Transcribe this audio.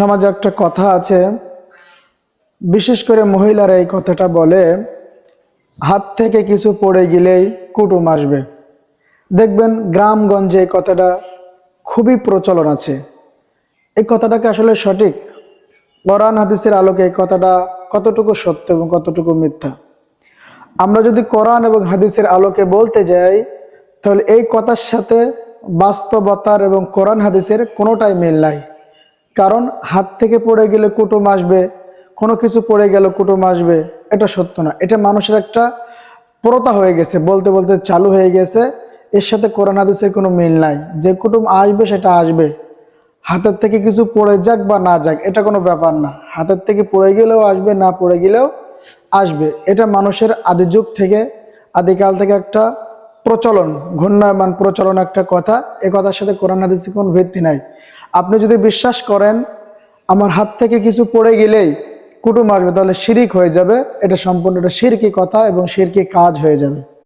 সমাজে একটা কথা আছে। বিশেষ করে মহিলারা এই কথাটা বলে, হাত থেকে কিছু পড়ে গেলেই কুটুম আসবে। দেখবেন গ্রামগঞ্জে এই কথাটা খুবই প্রচলন আছে। এই কথাটাকে আসলে সঠিক? কোরআন হাদিসের আলোকে এই কথাটা কতটুকু সত্য এবং কতটুকু মিথ্যা? আমরা যদি কোরআন এবং হাদিসের আলোকে বলতে যাই, তাহলে এই কথার সাথে বাস্তবতার এবং কোরআন হাদিসের কোনোটাই মিল নাই। কারণ হাত থেকে পড়ে গেলে কুটুম আসবে, কোনো কিছু পড়ে গেল কুটুম আসবে, এটা সত্য না। এটা মানুষের একটা প্রথা হয়ে গেছে, বলতে বলতে চালু হয়ে গেছে। এর সাথে কোরআন হাদিসের কোনো মিল নাই। যে কুটুম আসবে, সেটা আসবে। হাতের থেকে কিছু পড়ে যাক বা না যাক, এটা কোনো ব্যাপার না। হাতের থেকে পড়ে গেলেও আসবে, না পড়ে গেলেও আসবে। এটা মানুষের আদি যুগ থেকে, আদিকাল থেকে একটা প্রচলন, ঘূর্ণায়মান প্রচলন একটা কথা, এ কথার সাথে কোরআন হাদিসে কোন ভিত্তি নাই। আপনি যদি বিশ্বাস করেন, আমার হাত থেকে কিছু পড়ে গেলেই কুটুম আসবে, তাহলে শিরিক হয়ে যাবে, এটা সম্পূর্ণ এটা শিরকি কথা এবং শিরকি কাজ হয়ে যাবে।